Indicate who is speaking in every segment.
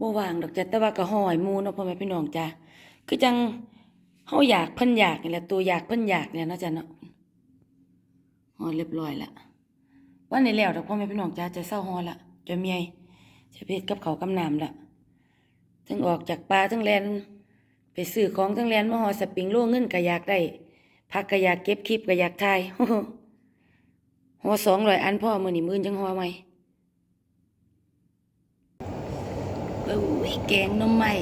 Speaker 1: บ่วางดอกจ้ะแต่ว่าก็ห้อยมูเนาะพ่อแม่พี่น้องจ้ะคือจังเฮาอยากเพิ่นอยากนี่แหละตัวอยากเพิ่นอยากเนี่ยเนาะจ้ะเนาะฮอเรียบร้อยละวันนี้แล้วดอกพ่อแม่พี่น้องจ้ะจะเศร้าฮอละจะเมียจะเพชรกับเขากับน้ำละถึงออกจากป่าถึงแลนไปซื้อของถึงแลนมาฮอสปริงโลเงินก็อยากได้พักก็อยากเก็บคลิปก็อยากถ่ายฮอ200อันพ่อมื้อนี้มื้อจังฮอใหม อุ้ยแกงหน้ำไม้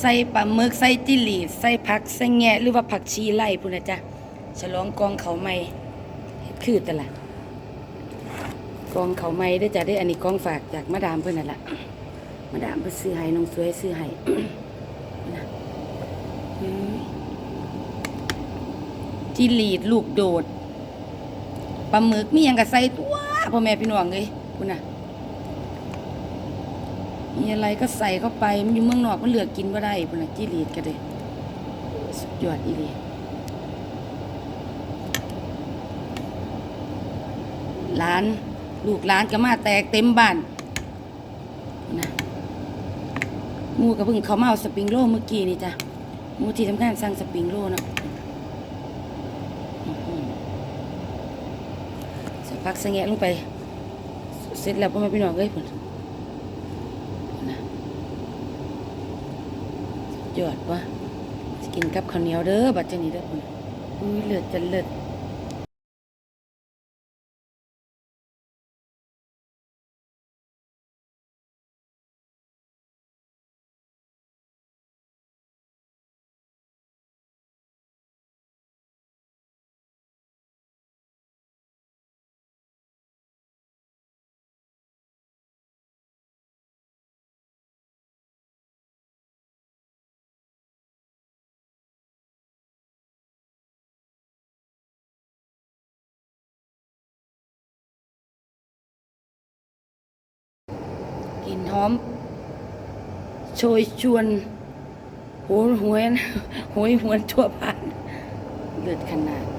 Speaker 1: ใส่ปลาหมึกใส่จิหลีดใส่ผักใส่แงะหรือว่าผักชีไล่พุ่นนะจ๊ะฉลองกองเขาวใหม่คือแต่ละกองเขาวใหม่ได้จ้ะได้อันนี้กองฝากจากมาดามเพิ่นนั่นละมาดามเพิ่นซื้อให้น้องสวยซื้อให้นะจิหลีดลูกโดดปลาหมึกมียังก็ใส่ตัวพ่อแม่พี่น้องเอ้ยพุ่นน่ะ มีอะไรก็ใส่เข้าไปมันอยู่เมืองนอกมันเหลือกกินบ่ได้พุ่นน่ะจิรีดก็ได้สุดยอดอีหลีร้าน ลูกร้านก็มาแตกเต็มบ้านนะมูก็เพิ่งเขาเอาสปริงโรลเมื่อกี้นี่จ้ะมูที่ทำการสั่งสปริงโรลเนะอื้อหือใส่ผักใส่แงะลงไป เสร็จแล้วพ่อแม่พี่น้องเอ้ยพุ่น นะ ยอดวะจะกินกับข้าวเหนียวเด้อบัดเจนี้เด้อคุณอุ้ยเลือดจะเลือด กลิ่นหอมโชยชวนโหยหวนโหยหวนทั่วบ้านเลือดขนาด